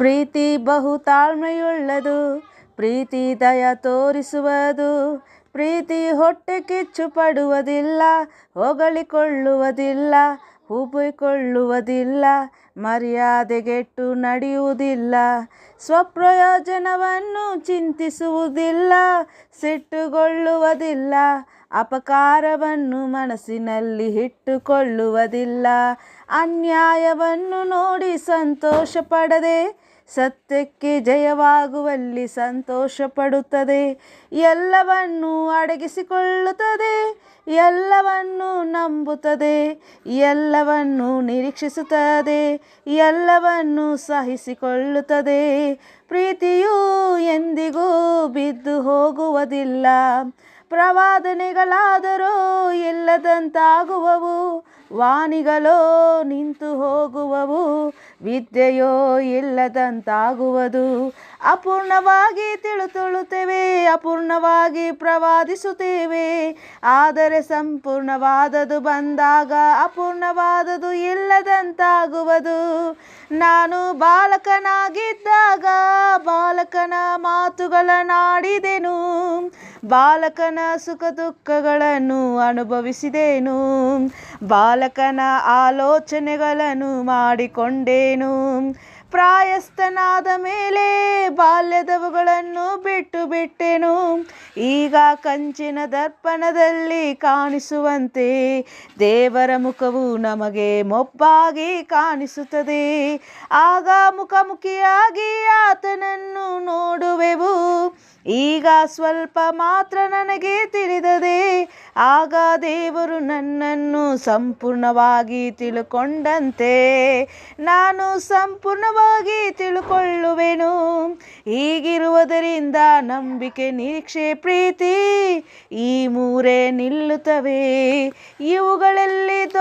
ಪ್ರೀತಿ ಬಹು ತಾಳ್ಮೆಯುಳ್ಳದು ಪ್ರೀತಿ ದಯ ತೋರಿಸುವುದು, ಪ್ರೀತಿ ಹೊಟ್ಟೆ ಕಿಚ್ಚು ಪಡುವುದಿಲ್ಲ ಹೊಗಳಿಕೊಳ್ಳುವುದಿಲ್ಲ, ಹೂಬಿಕೊಳ್ಳುವುದಿಲ್ಲ, ಮರ್ಯಾದೆಗೆಟ್ಟು ನಡೆಯುವುದಿಲ್ಲ, ಸ್ವಪ್ರಯೋಜನವನ್ನು ಚಿಂತಿಸುವುದಿಲ್ಲ, ಸಿಟ್ಟುಗೊಳ್ಳುವುದಿಲ್ಲ, ಅಪಕಾರವನ್ನು ಮನಸ್ಸಿನಲ್ಲಿ ಇಟ್ಟುಕೊಳ್ಳುವುದಿಲ್ಲ, ಅನ್ಯಾಯವನ್ನು ನೋಡಿ ಸಂತೋಷ ಪಡದೆ ಸತ್ಯಕ್ಕೆ ಜಯವಾಗುವಲ್ಲಿ ಸಂತೋಷ ಪಡುತ್ತದೆ ಎಲ್ಲವನ್ನು ಅಡಗಿಸಿಕೊಳ್ಳುತ್ತದೆ. ಎಲ್ಲವನ್ನೂ ನಂಬುತ್ತದೆ. ಎಲ್ಲವನ್ನೂ ನಿರೀಕ್ಷಿಸುತ್ತದೆ. ಎಲ್ಲವನ್ನೂ ಸಹಿಸಿಕೊಳ್ಳುತ್ತದೆ. ಪ್ರೀತಿಯು ಎಂದಿಗೂ ಬಿದ್ದು ಹೋಗುವುದಿಲ್ಲ. ಪ್ರವಾದನೆಗಳಾದರೂ ಇಲ್ಲದಂತಾಗುವವು. ವಾಣಿಗಳೋ ನಿಂತು ಹೋಗುವವು, ವಿದ್ಯೆಯೋ ಇಲ್ಲದಂತಾಗುವುದು. ಅಪೂರ್ಣವಾಗಿ ತಿಳುತುಳುತ್ತೇವೆ, ಅಪೂರ್ಣವಾಗಿ ಪ್ರವಾದಿಸುತ್ತೇವೆ. ಆದರೆ ಸಂಪೂರ್ಣವಾದದು ಬಂದಾಗ ಅಪೂರ್ಣವಾದದು ಇಲ್ಲದಂತಾಗುವುದು. ನಾನು ಬಾಲಕನಾಗಿದ್ದಾಗ ಬಾಲಕನ ಮಾತುಗಳನ್ನಾಡಿದೆನು. ಬಾಲಕನ ಸುಖ ದುಃಖಗಳನ್ನು ಅನುಭವಿಸಿದೆನು ಬಾಲಕನ ಆಲೋಚನೆಗಳನ್ನು ಮಾಡಿಕೊಂಡೇನು ಪ್ರಾಯಸ್ಥನಾದ ಮೇಲೆ ಬಾಲ್ಯದವುಗಳನ್ನು ಬಿಟ್ಟು ಬಿಟ್ಟೆನು. ಈಗ ಕಂಚಿನ ದರ್ಪಣದಲ್ಲಿ ಕಾಣಿಸುವಂತೆ ದೇವರ ಮುಖವು ನಮಗೆ ಮೊಬ್ಬಾಗಿ ಕಾಣಿಸುತ್ತದೆ. ಆಗ ಮುಖಮುಖಿಯಾಗಿ ಆತನನ್ನು ನೋಡುವೆವು. ಈಗ ಸ್ವಲ್ಪ ಮಾತ್ರ ನನಗೆ ತಿಳಿದದೆ. ಆಗ ದೇವರು ನನ್ನನ್ನು ಸಂಪೂರ್ಣವಾಗಿ ತಿಳುಕೊಂಡಂತೆ. ನಾನು ಸಂಪೂರ್ಣವಾಗಿ ತಿಳುಕೊಳ್ಳುವೆನು. ಹೀಗಿರುವುದರಿಂದ ನಂಬಿಕೆ ನಿರೀಕ್ಷೆ ಪ್ರೀತಿ ಈ ಮೂರೇ ನಿಲ್ಲುತ್ತವೆ. ಇವುಗಳಲ್ಲಿ